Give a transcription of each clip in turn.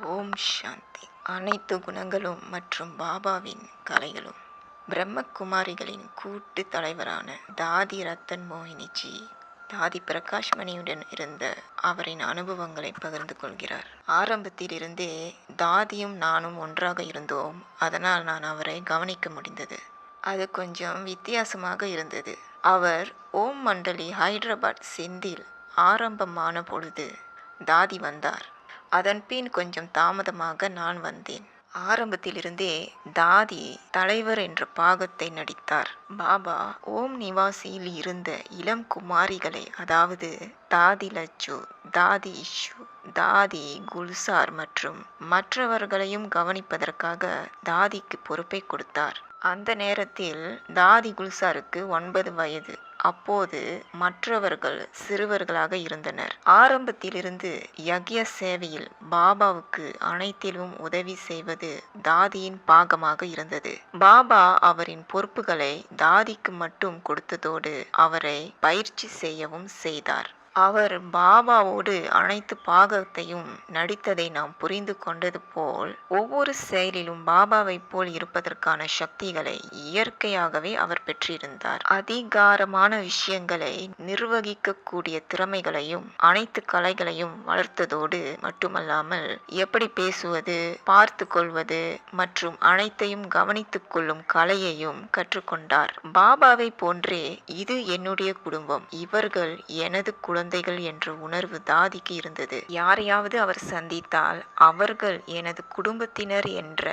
ஓம் சாந்தி. அனைத்து குணங்களும் மற்றும் பாபாவின் கலைகளும் பிரம்மகுமாரிகளின் கூட்டு தலைவரான தாதி ரத்தன் மோகினிஜி தாதி பிரகாஷ் மணியுடன் இருந்த அவரின் அனுபவங்களை பகிர்ந்து கொள்கிறார். ஆரம்பத்தில் இருந்தே தாதியும் நானும் ஒன்றாக இருந்தோம். அதனால் நான் அவரை கவனிக்க முடிந்தது. அது கொஞ்சம் வித்தியாசமாக இருந்தது. அவர் ஓம் மண்டலி ஹைதராபாத் சிந்தில் ஆரம்பமான பொழுது தாதி வந்தார். அதன்பின் கொஞ்சம் தாமதமாக நான் வந்தேன். ஆரம்பத்திலிருந்தே தாதி தலைவர் என்ற பாகத்தை நடித்தார். பாபா ஓம் நிவாசியில் இருந்த இளம் குமாரிகளை அதாவது தாதி லச்சு தாதி இஷு தாதி குல்சார் மற்றும் மற்றவர்களையும் கவனிப்பதற்காக தாதிக்கு பொறுப்பை கொடுத்தார். அந்த நேரத்தில் தாதி குல்சாருக்கு ஒன்பது வயது. அப்போது மற்றவர்கள் சிறுவர்களாக இருந்தனர். ஆரம்பத்திலிருந்து யக்ய சேவையில் பாபாவுக்கு அனைத்திலும் உதவி செய்வது தாதியின் பாகமாக இருந்தது. பாபா அவரின் பொறுப்புகளை தாதிக்கு மட்டும் கொடுத்ததோடு அவரை பயிற்சி செய்யவும் செய்தார். அவர் பாபாவோடு அனைத்து பாகத்தையும் நடித்ததை நாம் புரிந்து கொண்டது போல் ஒவ்வொரு செயலிலும் பாபாவைப் போல் இருப்பதற்கான சக்திகளை இயற்கையாகவே அவர் பெற்றிருந்தார். அதிகாரமான விஷயங்களை நிர்வகிக்கக்கூடிய திறமைகளையும் அனைத்து கலைகளையும் வளர்த்ததோடு மட்டுமல்லாமல் எப்படி பேசுவது பார்த்து கொள்வது மற்றும் அனைத்தையும் கவனித்துக் கொள்ளும் கலையையும் கற்றுக்கொண்டார். பாபாவை போன்றே இது என்னுடைய குடும்பம். இவர்கள் எனது குழந்தை குழந்தைகள் என்ற உணர்வு தாதிக்கு இருந்தது. யாரையாவது அவர் சந்தித்தால் அவர்கள் எனது குடும்பத்தினர் என்ற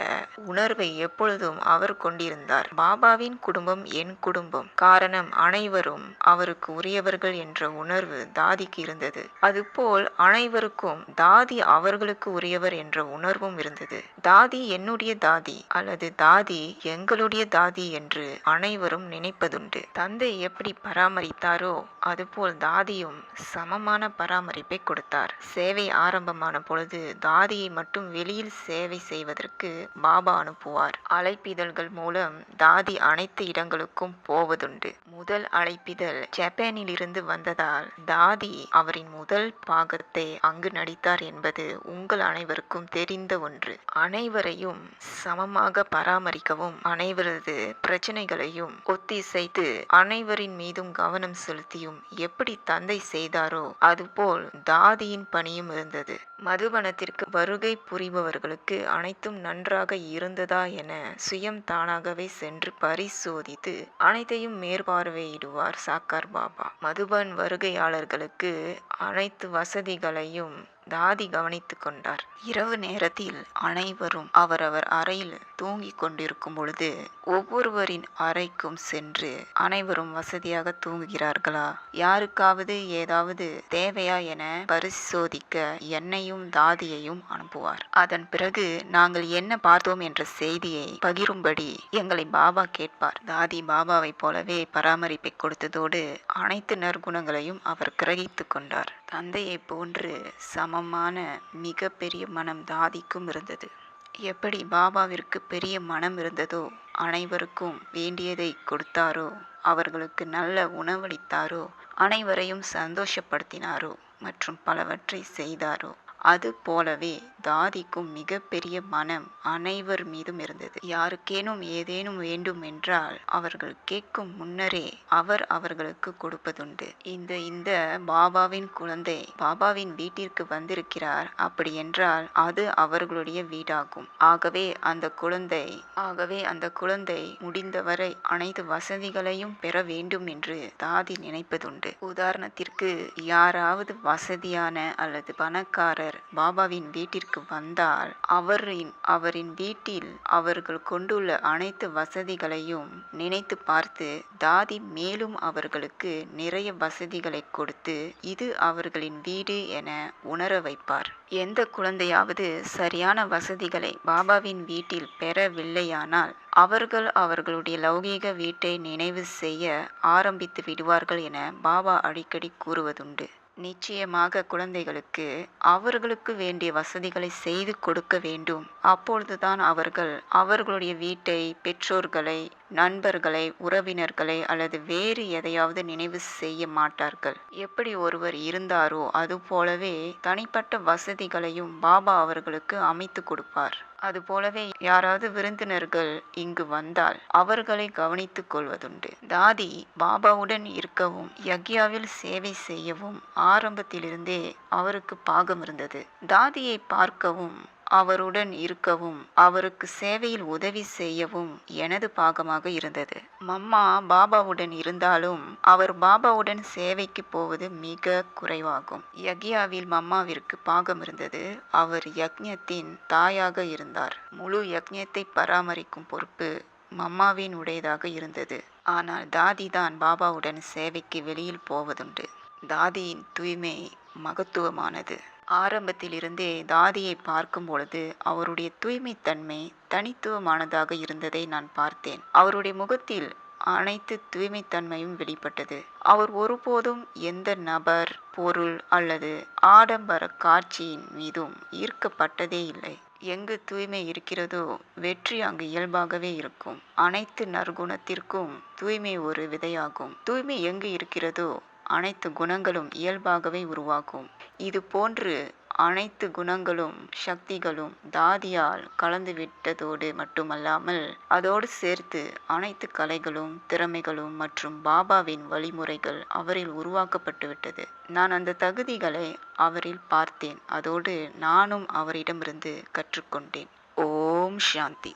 உணர்வை எப்பொழுதும் அவர் கொண்டிருந்தார். பாபாவின் குடும்பம் என் குடும்பம். காரணம் அனைவரும் அவருக்கு உரியவர்கள் என்ற உணர்வு தாதிக்கு இருந்தது. அதுபோல் அனைவருக்கும் தாதி அவர்களுக்கு உரியவர் என்ற உணர்வும் இருந்தது. தாதி என்னுடைய தாதி அல்லது தாதி எங்களுடைய தாதி என்று அனைவரும் நினைப்பதுண்டு. தந்தை எப்படி பராமரித்தாரோ அதுபோல் தாதியும் சமமான பராமரிப்பை கொடுத்தார். சேவை ஆரம்பமான பொழுது தாதியை மட்டும் வெளியில் சேவை செய்வதற்கு பாபா அனுப்புவார். அழைப்பிதழ்கள் மூலம் தாதி அனைத்து இடங்களுக்கும் போவதுண்டு. முதல் அழைப்பிதழ் ஜப்பானில் இருந்து வந்ததால் தாதி அவரின் முதல் பாகத்தை அங்கு நடித்தார் என்பது உங்கள் அனைவருக்கும் தெரிந்த ஒன்று. அனைவரையும் சமமாக பராமரிக்கவும் அனைவரது பிரச்சனைகளையும் ஒத்திசைத்து அனைவரின் மீதும் கவனம் செலுத்தியும் எப்படி தந்தை செய்தாரோ? அதுபோல் தாதியின் பணியும் இருந்தது. மதுபனத்திற்கு வருகை புரிபவர்களுக்கு அனைத்தும் நன்றாக இருந்ததா என சுயம் தானாகவே சென்று பரிசோதித்து அனைத்தையும் மேற்பார்வையிடுவார் சாக்கார் பாபா. மதுபன் வருகையாளர்களுக்கு அனைத்து வசதிகளையும் தாதி கவனித்து கொண்டார். இரவு நேரத்தில் அனைவரும் அவரவர் அறையில் தூங்கிக் கொண்டிருக்கும் பொழுது ஒவ்வொருவரின் அறைக்கும் சென்று அனைவரும் வசதியாக தூங்குகிறார்களா? யாருக்காவது ஏதாவது தேவையா என பரிசோதிக்க என்னையும் தாதியையும் அனுப்புவார். அதன் பிறகு நாங்கள் என்ன பார்த்தோம் என்ற செய்தியை பகிரும்படி எங்களை பாபா கேட்பார். தாதி பாபாவைப் போலவே பராமரிப்பை கொடுத்ததோடு அனைத்து நற்குணங்களையும் அவர் கிரகித்து கொண்டார். தந்தையைப் போன்று சம சமமான மிக பெரிய மனம் தாதிக்கும் இருந்தது. எப்படி பாபாவிற்கு பெரிய மனம் இருந்ததோ அனைவருக்கும் வேண்டியதை கொடுத்தாரோ அவர்களுக்கு நல்ல உணவளித்தாரோ அனைவரையும் சந்தோஷப்படுத்தினாரோ மற்றும் பலவற்றை செய்தாரோ அது போலவே தாதிக்கும் மிகப்பெரிய மனம் அனைவர் மீதும் இருந்தது. யாருக்கேனும் ஏதேனும் வேண்டும் என்றால் அவர்கள் கேட்கும் முன்னரே அவர் அவர்களுக்கு கொடுப்பதுண்டு. இந்த இந்த பாபாவின் குழந்தை பாபாவின் வீட்டிற்கு வந்திருக்கிறார். அப்படி என்றால் அது அவர்களுடைய வீடாகும். ஆகவே அந்த குழந்தை ஆகவே அந்த குழந்தை முடிந்தவரை அனைத்து வசதிகளையும் பெற வேண்டும் என்று தாதி நினைப்பதுண்டு. உதாரணத்திற்கு யாராவது வசதியான அல்லது பணக்காரர் பாபாவின் வீட்டிற்கு வந்தால் அவரின் அவரின் வீட்டில் அவர்கள் கொண்டுள்ள அனைத்து வசதிகளையும் நினைத்து பார்த்து தாதி மேலும் அவர்களுக்கு நிறைய வசதிகளை கொடுத்து இது அவர்களின் வீடு என உணர வைப்பார். எந்த குழந்தையாவது சரியான வசதிகளை பாபாவின் வீட்டில் பெறவில்லையானால் அவர்கள் அவர்களுடைய லௌகீக வீட்டை நினைவு செய்ய ஆரம்பித்து விடுவார்கள் என பாபா அடிக்கடி கூறுவதுண்டு. நிச்சயமாக குழந்தைகளுக்கு அவர்களுக்கு வேண்டிய வசதிகளை செய்து கொடுக்க வேண்டும். அப்பொழுதுதான் அவர்கள் அவர்களுடைய வீட்டை பெற்றோர்களை நண்பர்களை உறவினர்களை அல்லது வேறு எதையாவது நினைவு செய்ய மாட்டார்கள். எப்படி ஒருவர் இருந்தாரோ அதுபோலவே தனிப்பட்ட வசதிகளையும் பாபா அவர்களுக்கு அமைத்து கொடுப்பார். அதுபோலவே யாராவது விருந்தினர்கள் இங்கு வந்தால் அவர்களை கவனித்துக் கொள்வதுண்டு. தாதி பாபாவுடன் இருக்கவும் யக்யாவில் சேவை செய்யவும் ஆரம்பத்திலிருந்தே அவருக்கு பாகம் இருந்தது தாதியை பார்க்கவும் அவருடன் இருக்கவும் அவருக்கு சேவையில் உதவி செய்யவும் எனது பாகமாக இருந்தது. மம்மா பாபாவுடன் இருந்தாலும் அவர் பாபாவுடன் சேவைக்கு போவது மிக குறைவாகும். யக்யாவில் மம்மாவிற்கு பாகம் இருந்தது. அவர் யக்ஞத்தின் தாயாக இருந்தார். முழு யக்ஞத்தை பராமரிக்கும் பொறுப்பு மம்மாவின் உடையதாக இருந்தது. ஆனால் தாதி தான் பாபாவுடன் சேவைக்கு வெளியில் போவதுண்டு. தாதியின் தூய்மை மகத்துவமானது. ஆரம்பத்திலிருந்தே தாதியை பார்க்கும் பொழுது அவருடைய தூய்மைத்தன்மை தனித்துவமானதாக இருந்ததை நான் பார்த்தேன். அவருடைய முகத்தில் அனைத்து தூய்மைத்தன்மையும் வெளிப்பட்டது. அவர் ஒருபோதும் எந்த நபர் பொருள் அல்லது ஆடம்பர காட்சியின் மீதும் ஈர்க்கப்பட்டதே இல்லை. எங்கு தூய்மை இருக்கிறதோ வெற்றி அங்கு இயல்பாகவே இருக்கும். அனைத்து நற்குணத்திற்கும் தூய்மை ஒரு விதையாகும். தூய்மை எங்கு இருக்கிறதோ அனைத்து குணங்களும் இயல்பாகவே உருவாகும். இது போன்று அனைத்து குணங்களும் சக்திகளும் தாதியால் கலந்துவிட்டதோடு மட்டுமல்லாமல் அதோடு சேர்த்து அனைத்து கலைகளும் திறமைகளும் மற்றும் பாபாவின் வழிமுறைகள் அவரில் உருவாக்கப்பட்டுவிட்டது. நான் அந்த தகுதிகளை அவரில் பார்த்தேன். அதோடு நானும் அவரிடமிருந்து கற்றுக்கொண்டேன். ஓம் சாந்தி.